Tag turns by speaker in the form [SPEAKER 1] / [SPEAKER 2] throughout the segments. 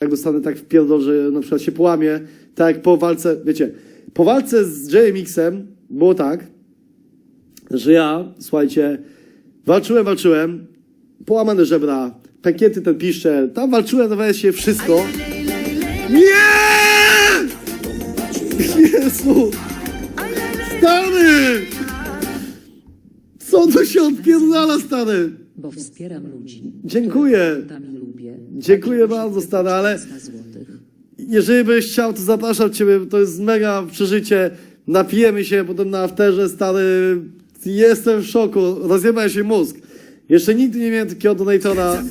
[SPEAKER 1] jak dostanę tak w pierdol, że na przykład się połamie, tak po walce, wiecie, po walce z JMX-em było tak, że ja, słuchajcie, walczyłem, walczyłem, połamane żebra, pęknięty ten piszczel, tam walczyłem, dawało się wszystko. Nie! Jezu! Stary! Co tu się odpierdala, stary?
[SPEAKER 2] bo wspieram ludzi.
[SPEAKER 1] Dziękuję.
[SPEAKER 2] Tam lubię.
[SPEAKER 1] Dziękuję bardzo, stary, ale
[SPEAKER 2] 400 złotych.
[SPEAKER 1] jeżeli byś chciał, to zapraszam Ciebie, to jest mega przeżycie. Napijemy się potem na afterze, stary. Jestem w szoku, rozjebał się mózg. Jeszcze nigdy nie miałem takiego donatora.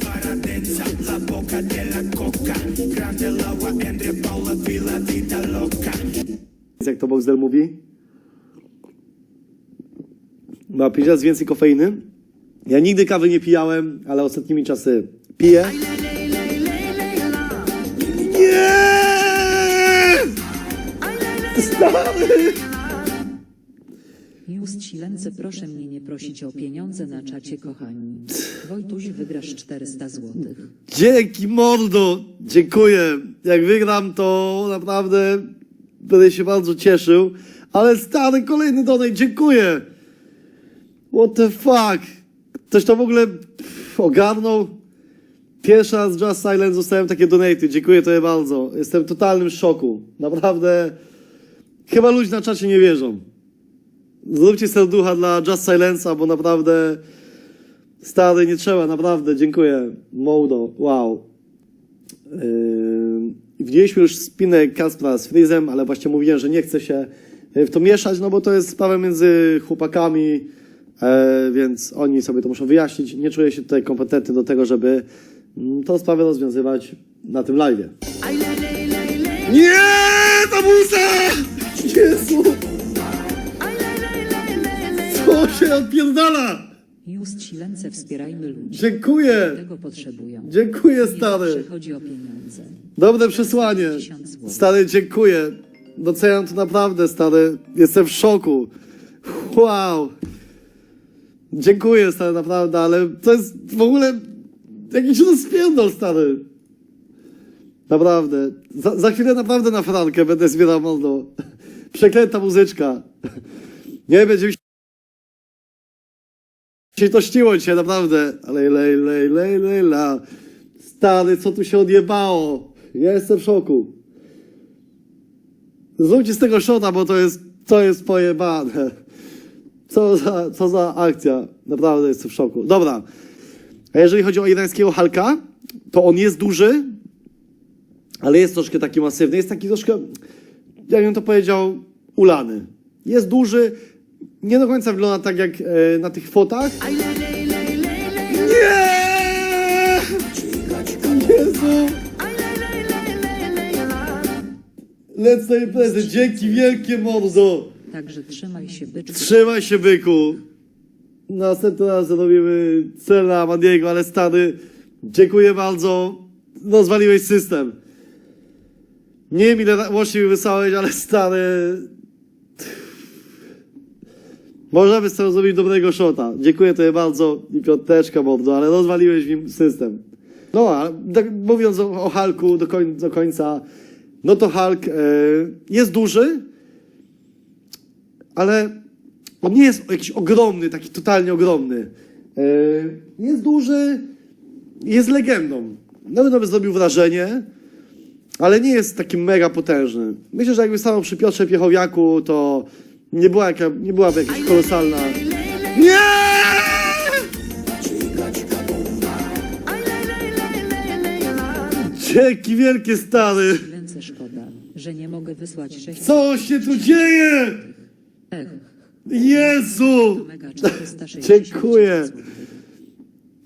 [SPEAKER 1] Jak to Boxdel mówi? Ma 5 razy więcej kofeiny. Ja nigdy kawy nie pijałem, ale ostatnimi czasy piję. Nie! Stary!
[SPEAKER 2] Just Silence, proszę mnie nie prosić o pieniądze na czacie, kochani. Wojtuś, wygrasz 400 złotych.
[SPEAKER 1] Dzięki mordo! Dziękuję. Jak wygram, to naprawdę będę się bardzo cieszył. Ale stary, kolejny donate, dziękuję! What the fuck? Ktoś to w ogóle ogarnął? Pierwszy raz Just Silence dostałem takie donaty. Dziękuję tobie bardzo. Jestem w totalnym szoku. Naprawdę. Chyba ludzie na czacie nie wierzą. Zróbcie serducha dla Just Silence'a, bo naprawdę stary, nie trzeba, naprawdę, dziękuję. Mołdo, wow. Yy, widzieliśmy już spinę Kaspra z Freezem, ale właśnie mówiłem, że nie chcę się w to mieszać, no bo to jest sprawa między chłopakami, e, więc oni sobie to muszą wyjaśnić. Nie czuję się tutaj kompetentny do tego, żeby mm, tą sprawę rozwiązywać na tym live'ie. Nie, ta muza! Jezu! Co się odpierdala?
[SPEAKER 2] Just Silence, wspierajmy ludzi.
[SPEAKER 1] Dziękuję!
[SPEAKER 2] Tego potrzebują.
[SPEAKER 1] Dziękuję, stary.
[SPEAKER 2] chodzi o pieniądze.
[SPEAKER 1] Dobre przesłanie. Stary, dziękuję. Doceniam to naprawdę, stary. Jestem w szoku. Wow. Dziękuję, stary, naprawdę, ale to jest w ogóle jakiś rozpierdol, stary. Naprawdę. Za, za chwilę naprawdę na frankę będę zbierał mordo. Przeklęta muzyczka. Nie będzie mi się to śniło dzisiaj, naprawdę. Ale lej, lej, lej, lej, la. Stary, co tu się odjebało? Ja jestem w szoku. Zróbcie z tego szota, bo to jest, to jest pojebane. Co za, co za akcja. Naprawdę jestem w szoku. Dobra. A jeżeli chodzi o irańskiego Halka, to on jest duży, ale jest troszkę taki masywny. Jest taki troszkę, jak bym to powiedział, ulany. Jest duży, nie do końca wygląda tak jak e, na tych fotach. Nie! Jezu! Lecę na imprezę. Dzięki wielkie mordo.
[SPEAKER 2] Także trzymaj się, byczku.
[SPEAKER 1] Trzymaj się, byku. Następny raz zrobimy cel na Mandiego, ale stary, dziękuję bardzo. Rozwaliłeś system. Nie wiem ile łącznie mi wysłałeś, ale stary... Możemy z tego zrobić dobrego shota. Dziękuję tobie bardzo i piąteczka, mordo, ale rozwaliłeś mi system. No, a tak mówiąc o, o Hulku do, koń, do końca, no to Hulk e, jest duży, ale on nie jest jakiś ogromny, taki totalnie ogromny. E, jest duży, jest legendą. Na pewno by zrobił wrażenie, ale nie jest taki mega potężny. Myślę, że jakby stanął przy Piotrze Piechowiaku, to nie, była jaka, nie byłaby jakaś kolosalna... Nie! Dzięki wielkie stary!
[SPEAKER 2] Silence, szkoda, że nie mogę wysłać 6
[SPEAKER 1] Co się tu dzieje? Jezu!
[SPEAKER 2] mega 460
[SPEAKER 1] Dziękuję.
[SPEAKER 2] złotych.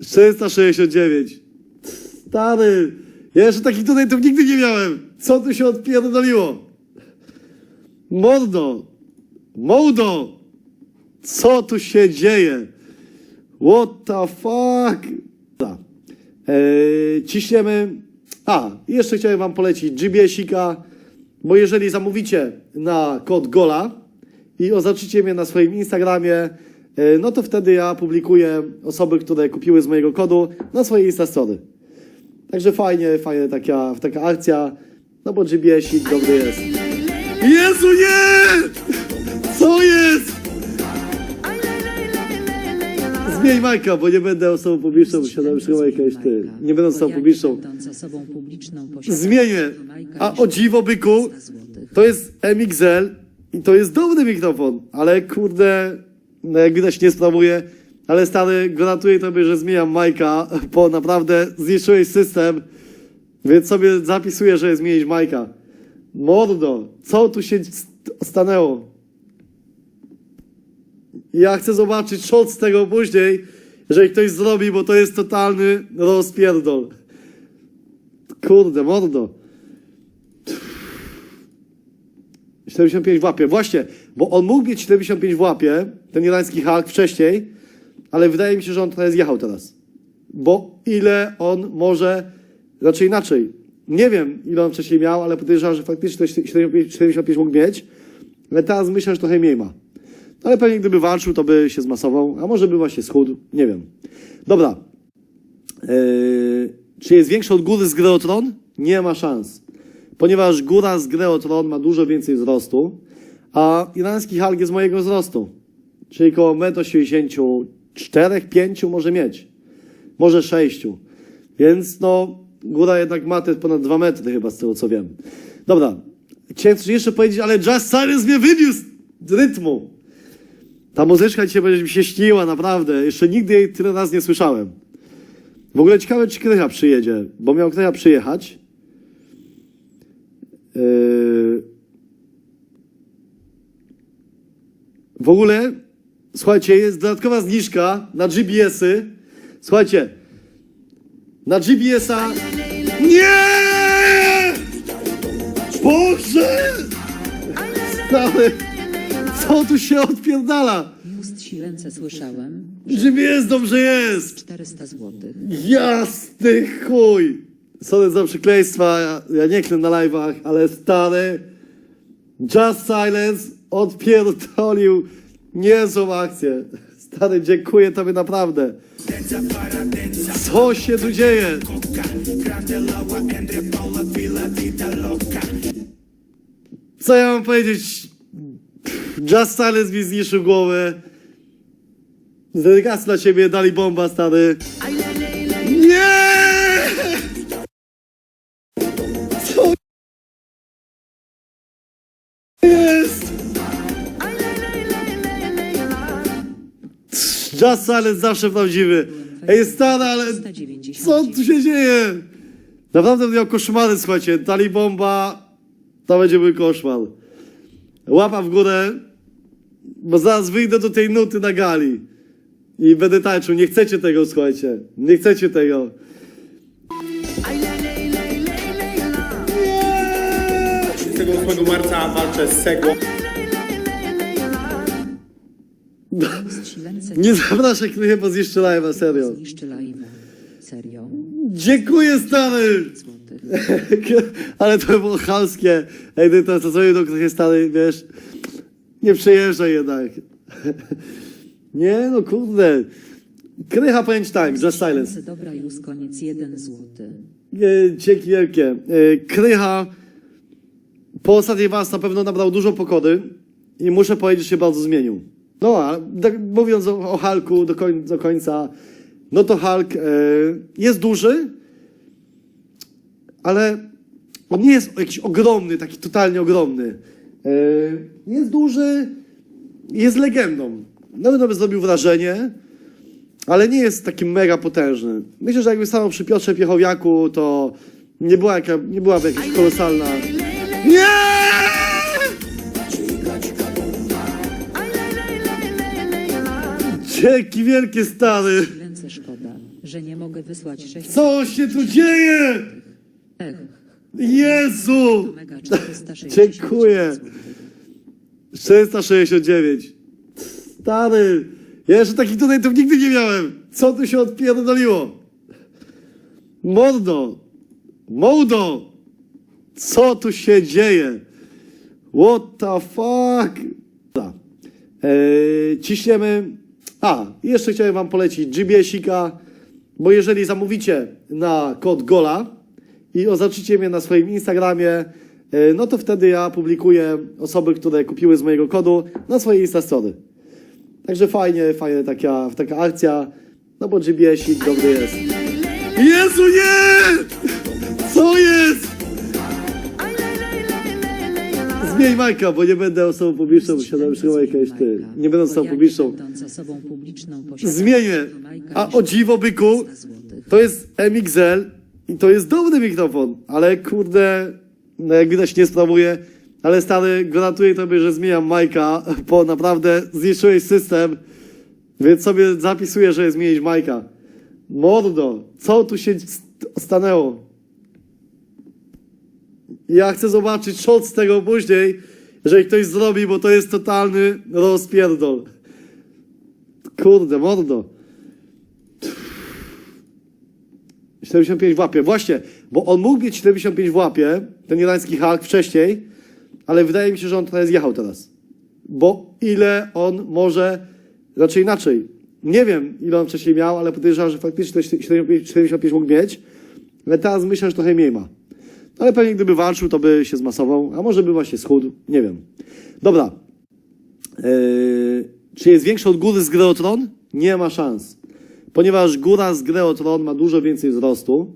[SPEAKER 1] 669. Stary, ja jeszcze takich tutaj tu nigdy nie miałem. Co tu się odpierdoliło? Mordo, Mołdo, co tu się dzieje? What the fuck? Eee, ciśniemy. A, jeszcze chciałem wam polecić GBS-ika, bo jeżeli zamówicie na kod GOLA i oznaczycie mnie na swoim Instagramie, e, no to wtedy ja publikuję osoby, które kupiły z mojego kodu na swoje Instastory. Także fajnie, fajnie taka, taka akcja, no bo GBS-ik dobry jest. Jezu, nie! Co jest? Zmień Majka, bo nie będę osobą publiczną, posiadam już Majka ty. Nie będę osobą publiczną. Zmienię. A o dziwo, byku,
[SPEAKER 2] 300 złotych.
[SPEAKER 1] to jest MXL i to jest dobry mikrofon, ale kurde, no jak widać nie sprawuję, ale stary, gwarantuję tobie, że zmieniam Majka, bo naprawdę zniszczyłeś system, więc sobie zapisuję, że zmienić Majka. Mordo, co tu się st- stanęło? Ja chcę zobaczyć shot z tego później, jeżeli ktoś zrobi, bo to jest totalny rozpierdol. Kurde, mordo. 75 w łapie. Właśnie, bo on mógł mieć 75 w łapie, ten irański Hulk wcześniej, ale wydaje mi się, że on teraz jechał teraz. Bo ile on może, raczej inaczej. Nie wiem, ile on wcześniej miał, ale podejrzewam, że faktycznie to 75, 75 mógł mieć. Ale teraz myślę, że trochę mniej ma. No ale pewnie gdyby walczył, to by się zmasował, a może by właśnie schudł, nie wiem. Dobra. Eee, czy jest większy od góry z Greotron? Nie ma szans. Ponieważ góra z Greotron ma dużo więcej wzrostu, a irański Hulk jest mojego wzrostu. Czyli koło 1,64 5 może mieć. Może 6. Więc no, góra jednak ma te ponad 2 metry chyba z tego co wiem. Dobra. Chciałem coś jeszcze powiedzieć, ale Just Silence mnie wyniósł z rytmu. Ta muzyczka dzisiaj będzie mi się śniła, naprawdę. Jeszcze nigdy jej tyle razy nie słyszałem. W ogóle ciekawe, czy Krycha przyjedzie, bo miał Krycha przyjechać. Yy... W ogóle, słuchajcie, jest dodatkowa zniżka na GBS-y. Słuchajcie, na GBS-a... Nie! Boże! Stary, co tu się odpierdala?
[SPEAKER 2] Silence słyszałem,
[SPEAKER 1] GBS dobrze jest!
[SPEAKER 2] 400 złotych.
[SPEAKER 1] Jasny chuj! Sorry za przekleństwa, ja, nie klę na live'ach, ale stary Just Silence odpierdolił niezłą akcję. Stary, dziękuję tobie naprawdę. Co się tu dzieje? Co ja mam powiedzieć? Just Silence mi zniszczył głowę. Z dedykacji dla ciebie dali bomba, stary. Just Silence zawsze prawdziwy. Ej, stary, ale
[SPEAKER 2] 390.
[SPEAKER 1] co tu się dzieje? Naprawdę miał koszmary, słuchajcie. Dali bomba, to będzie mój koszmar. Łapa w górę, bo zaraz wyjdę do tej nuty na gali. I będę tańczył. Nie chcecie tego, słuchajcie. Nie chcecie tego. Nie!
[SPEAKER 3] 28 marca walczę z Segło.
[SPEAKER 1] Nie zapraszaj Krychę, bo zniszczy live'a, serio.
[SPEAKER 2] zniszczy live'a. Serio?
[SPEAKER 1] Dziękuję, stary! Ale to było chamskie. Ej, ty to co zrobił do stary, wiesz? Nie przejeżdżaj jednak. Nie, no kurde. Krycha, powiem tak, Just Silence.
[SPEAKER 2] Dobra, już koniec 1 złoty.
[SPEAKER 1] E, Dzięki wielkie. E, Krycha po ostatniej was na pewno nabrał dużo pokory i muszę powiedzieć, że się bardzo zmienił. No a tak mówiąc o, o Hulku do, koń, do końca, no to Hulk e, jest duży, ale on nie jest jakiś ogromny, taki totalnie ogromny. E, jest duży, jest legendą. Na pewno by zrobił wrażenie, ale nie jest taki mega potężny. Myślę, że jakby stanął przy Piotrze Piechowiaku, to nie była, jaka, nie byłaby jakaś kolosalna... Nie! Dzięki wielkie stary!
[SPEAKER 2] Silence szkoda, że nie mogę wysłać 6
[SPEAKER 1] Co się tu dzieje?
[SPEAKER 2] Ech,
[SPEAKER 1] Jezu!
[SPEAKER 2] mega 460
[SPEAKER 1] Dziękuję.
[SPEAKER 2] złotych.
[SPEAKER 1] 469. Stary, ja jeszcze takich tutaj to nigdy nie miałem. Co tu się odpierdoliło? Mordo, Mołdo, co tu się dzieje? What the fuck? Dobra. Eee, ciśniemy. A, i jeszcze chciałem wam polecić GBS-ika, bo jeżeli zamówicie na kod GOLA i oznaczycie mnie na swoim Instagramie, e, no to wtedy ja publikuję osoby, które kupiły z mojego kodu na swoje Instastory. Także fajnie, fajnie taka, taka akcja, no bo GBS-ik dobry jest. Jezu, nie! Co jest? Zmień Majka, bo nie będę osobą publiczną, bo siadam przy Majka ty. Nie będę osobą publiczną. Zmienię. A o dziwo byku,
[SPEAKER 2] 300 złotych.
[SPEAKER 1] to jest MXL i to jest dobry mikrofon, ale kurde, no jak widać nie sprawuję, ale stary, gwarantuję tobie, że zmieniam Majka, bo naprawdę zniszczyłeś system, więc sobie zapisuję, że zmienić Majka. Mordo, co tu się st- stanęło? Ja chcę zobaczyć shot z tego później, jeżeli ktoś zrobi, bo to jest totalny rozpierdol. Kurde, mordo. 75 w łapie. Właśnie, bo on mógł mieć 75 w łapie, ten irański Hulk wcześniej, ale wydaje mi się, że on teraz jechał teraz. Bo ile on może, raczej inaczej. Nie wiem, ile on wcześniej miał, ale podejrzewam, że faktycznie to 75, 75 mógł mieć. Ale teraz myślę, że trochę mniej ma. Ale pewnie gdyby walczył, to by się zmasował, a może by właśnie schudł, nie wiem. Dobra. Eee, czy jest większy od góry z gry o Tron? Nie ma szans. Ponieważ góra z gry o Tron ma dużo więcej wzrostu,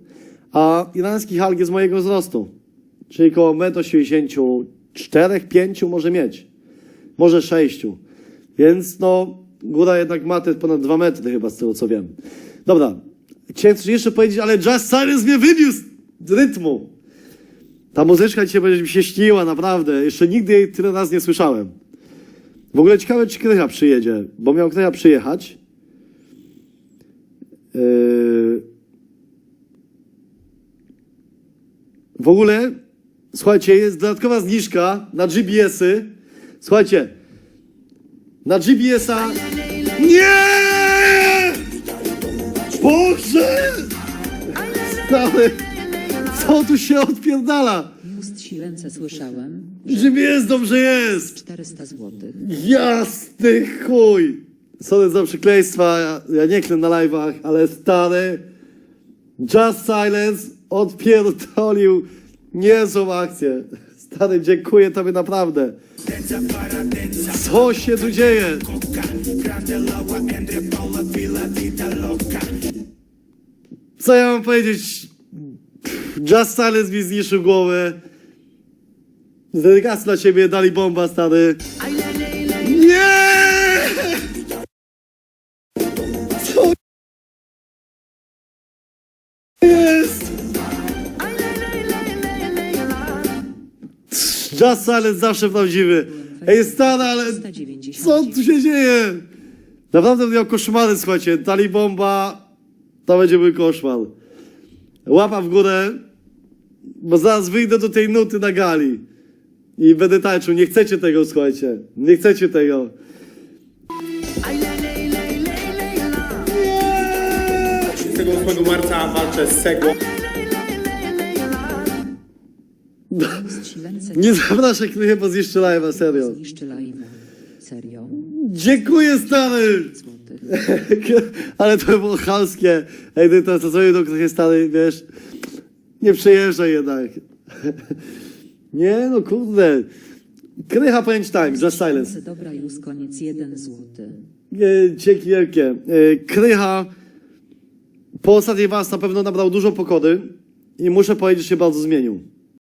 [SPEAKER 1] a irański Hulk jest mojego wzrostu. Czyli koło 1,84 m, 5 może mieć. Może 6. Więc no, góra jednak ma te ponad 2 metry chyba z tego co wiem. Dobra. Chciałem coś jeszcze powiedzieć, ale Just Silence mnie wybił z rytmu. Ta muzyczka dzisiaj będzie mi się śniła, naprawdę. Jeszcze nigdy jej tyle razy nie słyszałem. W ogóle ciekawe, czy Krycha przyjedzie, bo miał Krycha przyjechać. Yy... W ogóle, słuchajcie, jest dodatkowa zniżka na GBS-y. Słuchajcie, na GBS-a... Nie! Boże! Stary, co tu się odpierdala?
[SPEAKER 2] Ust silence słyszałem.
[SPEAKER 1] GBS dobrze jest!
[SPEAKER 2] 400 złotych.
[SPEAKER 1] Jasny chuj! Sorry za przekleństwa, ja, ja nie klę na live'ach, ale stary Just Silence odpierdolił niezłą akcję. Stary, dziękuję tobie naprawdę. Co się tu dzieje? Co ja mam powiedzieć? Just Silence mi zniszczył głowę. Z dedykacji dla ciebie dali bomba, stary. Nie! Co jest? Just Silence zawsze prawdziwy. Ej, stary, ale
[SPEAKER 2] 190.
[SPEAKER 1] co tu się dzieje? Naprawdę miał koszmary, słuchajcie. Dali bomba, to będzie mój koszmar. Łapa w górę, bo zaraz wyjdę do tej nuty na gali. I będę tańczył. Nie chcecie tego, słuchajcie. Nie chcecie tego.
[SPEAKER 3] Nie! 8 marca walczę z
[SPEAKER 2] silence
[SPEAKER 1] Nie zapraszaj mnie, bo zniszczy live'a, serio.
[SPEAKER 2] zniszczy live'a. Serio?
[SPEAKER 1] Dziękuję, stary! Ale to było chamskie. Ej, ty to, sobie do trochę stary, wiesz, nie przejeżdżaj jednak. Nie, no kurde. Krycha, powiem ci tak, za silence.
[SPEAKER 2] Dobra, już koniec 1 złoty.
[SPEAKER 1] E, Dzięki wielkie. E, Krycha po ostatniej was na pewno nabrał dużo pokory i muszę powiedzieć, że się bardzo zmienił.